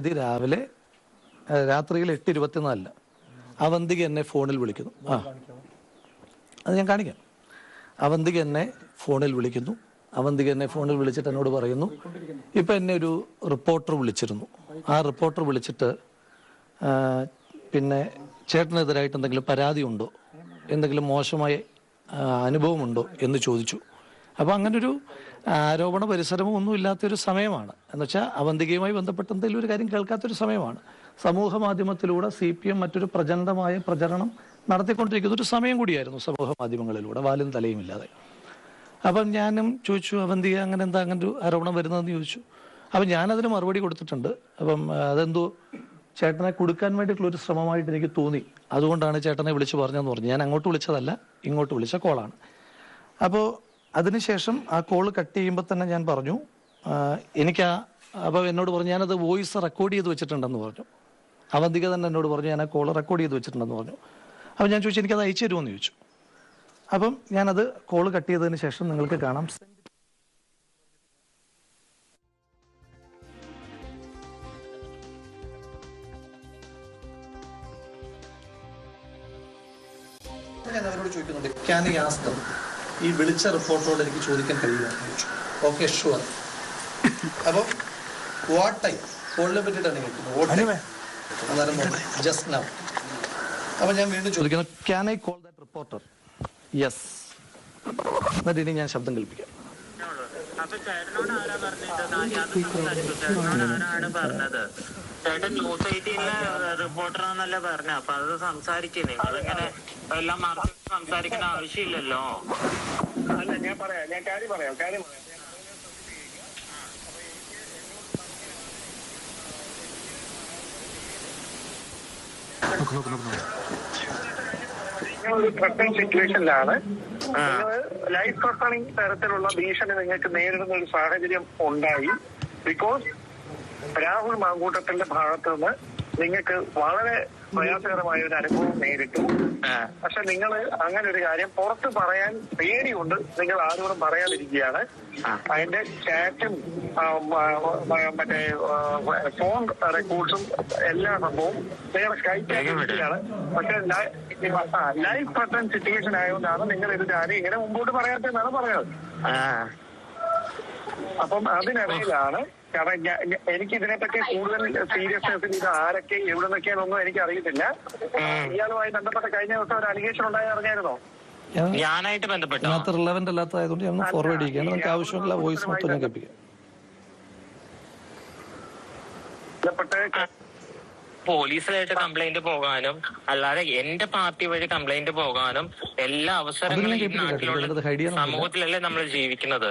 തീയതി രാവിലെ രാത്രിയിൽ എട്ട് ഇരുപത്തിനാലിന് അവന്തിക എന്നെ ഫോണിൽ വിളിക്കുന്നു. ആ. അത് ഞാൻ കാണിക്കാം. അവന്തിക എന്നെ ഫോണിൽ വിളിക്കുന്നു. അവന്തിക എന്നെ ഫോണിൽ വിളിച്ചിട്ട് എന്നോട് പറയുന്നു. ഇപ്പം എന്നെ ഒരു റിപ്പോർട്ടർ വിളിച്ചിരുന്നു. ആ റിപ്പോർട്ടർ വിളിച്ചിട്ട് പിന്നെ ചേട്ടനെതിരായിട്ട് എന്തെങ്കിലും പരാതി ഉണ്ടോ എന്തെങ്കിലും മോശമായ അനുഭവമുണ്ടോ എന്ന് ചോദിച്ചു. അപ്പോൾ അങ്ങനൊരു ആരോപണ പരിസരമോ ഒന്നും ഇല്ലാത്തൊരു സമയമാണ്. എന്നുവെച്ചാൽ അവന്തികയുമായി ബന്ധപ്പെട്ട് എന്തെങ്കിലും ഒരു കാര്യം കേൾക്കാത്തൊരു സമയമാണ്. സമൂഹ മാധ്യമത്തിലൂടെ സി പി എം മറ്റൊരു പ്രചണ്ഡമായ പ്രചരണം നടത്തിക്കൊണ്ടിരിക്കുന്ന ഒരു സമയം കൂടിയായിരുന്നു സമൂഹ മാധ്യമങ്ങളിലൂടെ വാലും തലയും ഇല്ലാതെ. അപ്പം ഞാനും ചോദിച്ചു അവന്തിക അങ്ങനെ എന്താ അങ്ങനെ ഒരു ആരോപണം വരുന്നതെന്ന് ചോദിച്ചു. അപ്പം ഞാനതിന് മറുപടി കൊടുത്തിട്ടുണ്ട്. അപ്പം അതെന്തോ ചേട്ടനെ കൊടുക്കാൻ വേണ്ടിയിട്ടുള്ള ഒരു ശ്രമമായിട്ട് എനിക്ക് തോന്നി. അതുകൊണ്ടാണ് ചേട്ടനെ വിളിച്ച് പറഞ്ഞതെന്ന് പറഞ്ഞു. ഞാൻ അങ്ങോട്ട് വിളിച്ചതല്ല ഇങ്ങോട്ട് വിളിച്ച കോളാണ്. അപ്പോൾ അതിനുശേഷം ആ കോൾ കട്ട് ചെയ്യുമ്പോൾ തന്നെ ഞാൻ പറഞ്ഞു എനിക്ക് ആ അപ്പോൾ എന്നോട് പറഞ്ഞു ഞാനത് വോയിസ് റെക്കോർഡ് ചെയ്ത് വെച്ചിട്ടുണ്ടെന്ന് പറഞ്ഞു. അവന്തിക തന്നെ എന്നോട് പറഞ്ഞു ഞാൻ ആ കോൾ റെക്കോർഡ് ചെയ്ത് വെച്ചിട്ടുണ്ടെന്ന് പറഞ്ഞു. അപ്പോൾ ഞാൻ ചോദിച്ചു എനിക്കത് അയച്ചു തരുമോ എന്ന് ചോദിച്ചു. അപ്പം ഞാനത് കോൾ കട്ട് ചെയ്തതിന് ശേഷം നിങ്ങൾക്ക് കാണാം. ഞാൻ അവരോട് ചോദിക്കുന്നുണ്ട് ക്യാൻ them? ഈ വിളിച്ച റിപ്പോർട്ടോട് എനിക്ക് ചോദിക്കാൻ ചോദിച്ചു ഓക്കെ ഷുവർ അപ്പം വാട്ട് ടൈം കോളിനെ പറ്റിയിട്ടാണ് കേൾക്കുന്നത്. അന്നേരം ജസ്റ്റ് നൗ അപ്പൊ ഞാൻ വീണ്ടും ചോദിക്കുന്നു can I call that reporter yes എന്നിട്ട് ഇനി ഞാൻ ശബ്ദം പറഞ്ഞത്? ചേട്ടൻ ന്യൂസ് എയ്റ്റീനിലെ റിപ്പോർട്ടറാന്നല്ലേ പറഞ്ഞ. അപ്പൊ അത് സംസാരിക്കേ. നിങ്ങളിങ്ങനെ എല്ലാം മറച്ച് സംസാരിക്കേണ്ട ആവശ്യമില്ലല്ലോ. അല്ല ഞാൻ പറയാം. ഞാൻ കാര്യം പറയാം. കാര്യം പറയാം. ഒരു ത്രട്ടൺ സിറ്റുവേഷനിലാണ് ലൈഫ് ത്രട്ടണിങ് തരത്തിലുള്ള ഭീഷണി നിങ്ങൾക്ക് നേരിടുന്ന ഒരു സാഹചര്യം ഉണ്ടായി. ബിക്കോസ് രാഹുൽ മാങ്കൂട്ടത്തിന്റെ ഭാഗത്ത് നിന്ന് നിങ്ങൾക്ക് വളരെ പ്രയാസകരമായ ഒരു അനുഭവം നേരിട്ടു. പക്ഷെ നിങ്ങൾ അങ്ങനെ ഒരു കാര്യം പുറത്ത് പറയാൻ പേടിയുണ്ട്. നിങ്ങൾ ആരോടും പറയാതിരിക്കുകയാണ്. അതിന്റെ ചാറ്റും മറ്റേ ഫോൺ റെക്കോർഡ്സും എല്ലാ സംഭവവും നിങ്ങൾ സ്കൈപ്പിയാണ് പക്ഷെ ലൈഫ് പ്രസന്റ് സിറ്റുവേഷൻ ആയതുകൊണ്ടാണ് നിങ്ങൾ ഇത് കാര്യം ഇങ്ങനെ മുമ്പോട്ട് പറയാത്തതെന്നാണ് പറഞ്ഞത് അപ്പം അതിനിടയിലാണ് കാരണം എനിക്ക് ഇതിനെപ്പറ്റി കൂടുതൽ സീരിയസ്നെസ്സിൽ ഇത് ആരൊക്കെ എവിടെ നിന്നൊക്കെയാണെന്നൊന്നും എനിക്ക് അറിയത്തില്ല ഇയാളുമായി ബന്ധപ്പെട്ട കഴിഞ്ഞ ദിവസം ഒരു അലിഗേഷൻ ഉണ്ടായി അറിഞ്ഞായിരുന്നോ ഞാനായിട്ട് ബന്ധപ്പെട്ടോ? അത് റിലവന്റ് അല്ലാത്തതായതുകൊണ്ട് ഞാൻ ഫോർവേഡ് ചെയ്യുകയാണ് നമുക്ക് ആവശ്യമുള്ള വോയിസ് മൊത്തം ഞാൻ കേൾപ്പിക്കാം പോലീസിലായിട്ട് കംപ്ലൈന്റ് പോകാനും അല്ലാതെ എന്റെ പാർട്ടി വഴി കംപ്ലൈന്റ് പോകാനും എല്ലാ അവസരങ്ങളും ഈ. നാട്ടിലുള്ള. സമൂഹത്തിലല്ലേ നമ്മൾ ജീവിക്കുന്നത്?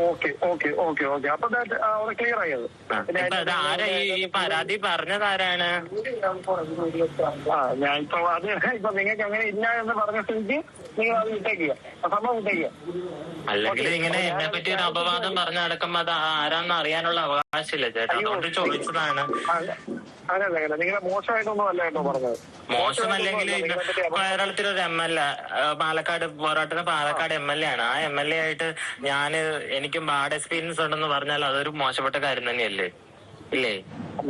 Okay okay okay okay. അപ്പൊ that, ആ, അവിടെ ക്ലിയർ ആയത്. ആ, ഇപ്പൊ അത് ആരാ ഈ പരാതി പറഞ്ഞത് ആരാണ്? ആ ഞാൻ ഇപ്പൊ അത് ഇപ്പൊ നിങ്ങൾക്ക് അങ്ങനെ ഇല്ല എന്ന് പറഞ്ഞ സ്ഥിതിക്ക് നിങ്ങൾ അത് വിട്ടേക്കുക ആ സംഭവം വിട്ടേക്കുക അല്ലെങ്കിൽ ഇങ്ങനെ എന്നെ പറ്റി ഒരു അപവാദം പറഞ്ഞടക്കം അത് ആരാന്ന് അറിയാനുള്ള അവകാശമില്ല ചേട്ടാ. അതുകൊണ്ട് ചോദിച്ചതാണ്. അതല്ല അങ്ങനെ നിങ്ങളെ മോശമായിട്ടൊന്നും അല്ല കേട്ടോ പറഞ്ഞത് മോശമല്ലെങ്കിൽ കേരളത്തിൽ ഒരു എം എൽ എ പാലക്കാട് പോരാട്ടത്തിന് പാലക്കാട് എം എൽ എ ആണ്. ആ എം എൽ എ ആയിട്ട് ഞാൻ എനിക്കും ബാഡ് എക്സ്പീരിയൻസ് ഉണ്ടെന്ന് പറഞ്ഞാൽ അതൊരു മോശപ്പെട്ട കാര്യം തന്നെയല്ലേ? ഇല്ലേ?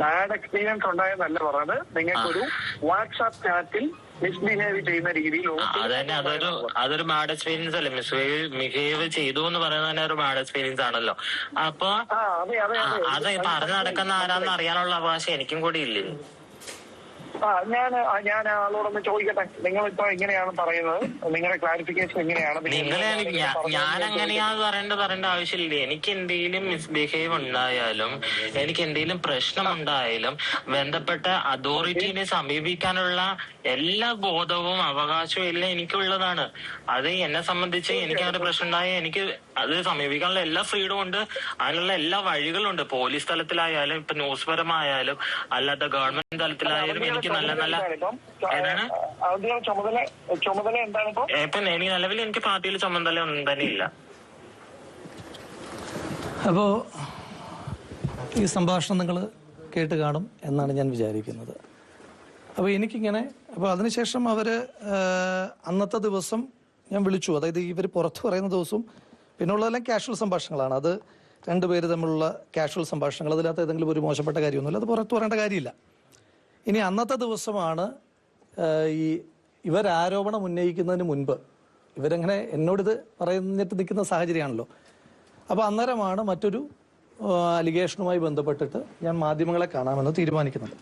ബാഡ് എക്സ്പീരിയൻസ് ഉണ്ടായെന്നല്ല പറഞ്ഞത്. നിങ്ങൾക്കൊരു വാട്സാപ്പ് ചാറ്റിൽ മിസ്ബിഹേവ് ചെയ്യുന്ന രീതിയിൽ അത് തന്നെ അതൊരു അതൊരു ബാഡ് എക്സ്പീരിയൻസ് അല്ലേ? മിസ്ബിഹേവ് മിഹേവ് ചെയ്തു എന്ന് പറയുന്നത് തന്നെ ഒരു ബാഡ് എക്സ്പീരിയൻസ് ആണല്ലോ. അപ്പൊ അത് പറഞ്ഞു നടക്കുന്ന ആരാന്ന് അറിയാനുള്ള അവകാശം എനിക്കും കൂടി ഇല്ലേ? ആ ഞാൻ ഞാൻ ആളോടൊന്ന് ചോദിക്കട്ടെ. നിങ്ങൾ ഇപ്പൊ എങ്ങനെയാണ് പറയുന്നത്? നിങ്ങളുടെ ക്ലാരിഫിക്കേഷൻ എങ്ങനെയാണ്? ഞാൻ പറയേണ്ട പറയേണ്ട ആവശ്യമില്ല? എനിക്ക് എന്തെങ്കിലും മിസ്ബിഹേവ് ഉണ്ടായാലും എനിക്ക് എന്തെങ്കിലും പ്രശ്നം ഉണ്ടായാലും ബന്ധപ്പെട്ട അതോറിറ്റിനെ സമീപിക്കാനുള്ള എല്ലാ ബോധവും അവകാശവും എല്ലാം എനിക്കുള്ളതാണ്. അത് എന്നെ സംബന്ധിച്ച് എനിക്ക് അങ്ങനെ പ്രശ്നം ഉണ്ടായാൽ എനിക്ക് അത് സമീപിക്കാനുള്ള എല്ലാ ഫ്രീഡം ഉണ്ട്. അതിനുള്ള എല്ലാ വഴികളും ഉണ്ട് പോലീസ് തലത്തിലായാലും ഇപ്പൊ ന്യൂസ് പരമായാലും അല്ലാത്ത ഗവൺമെന്റ് തലത്തിലായാലും എനിക്ക് നല്ല നല്ല ഇപ്പം ഏതാണ്? ചുമതല ചുമതല എന്താണ് ഇപ്പൊ എനിക്ക് നിലവിൽ എനിക്ക് പാർട്ടിയിൽ ചുമതല ഒന്നും തന്നെ ഇല്ല. അപ്പോൾ ഈ സംഭാഷണം നിങ്ങൾ കേട്ട് കാണും എന്നാണ് ഞാൻ വിചാരിക്കുന്നത്. അപ്പോൾ എനിക്കിങ്ങനെ അപ്പോൾ അതിനുശേഷം അവർ അന്നത്തെ ദിവസം ഞാൻ വിളിച്ചു. അതായത് ഇവർ പുറത്ത് പറയുന്ന ദിവസവും പിന്നെ ഉള്ളതെല്ലാം കാഷ്വൽ സംഭാഷണങ്ങളാണ്. അത് രണ്ടുപേര് തമ്മിലുള്ള കാഷ്വൽ സംഭാഷണങ്ങൾ. അതിനകത്ത് ഏതെങ്കിലും ഒരു മോശപ്പെട്ട കാര്യമൊന്നുമില്ല. അത് പുറത്ത് പറയേണ്ട കാര്യമില്ല. ഇനി അന്നത്തെ ദിവസമാണ് ഈ ഇവർ ആരോപണം ഉന്നയിക്കുന്നതിന് മുൻപ്. ഇവരങ്ങനെ എന്നോടിത് പറഞ്ഞിട്ട് നിൽക്കുന്ന സാഹചര്യമാണല്ലോ. അപ്പോൾ അന്നേരമാണ് മറ്റൊരു അലിഗേഷനുമായി ബന്ധപ്പെട്ടിട്ട് ഞാൻ മാധ്യമങ്ങളെ കാണാമെന്ന് തീരുമാനിക്കുന്നത്.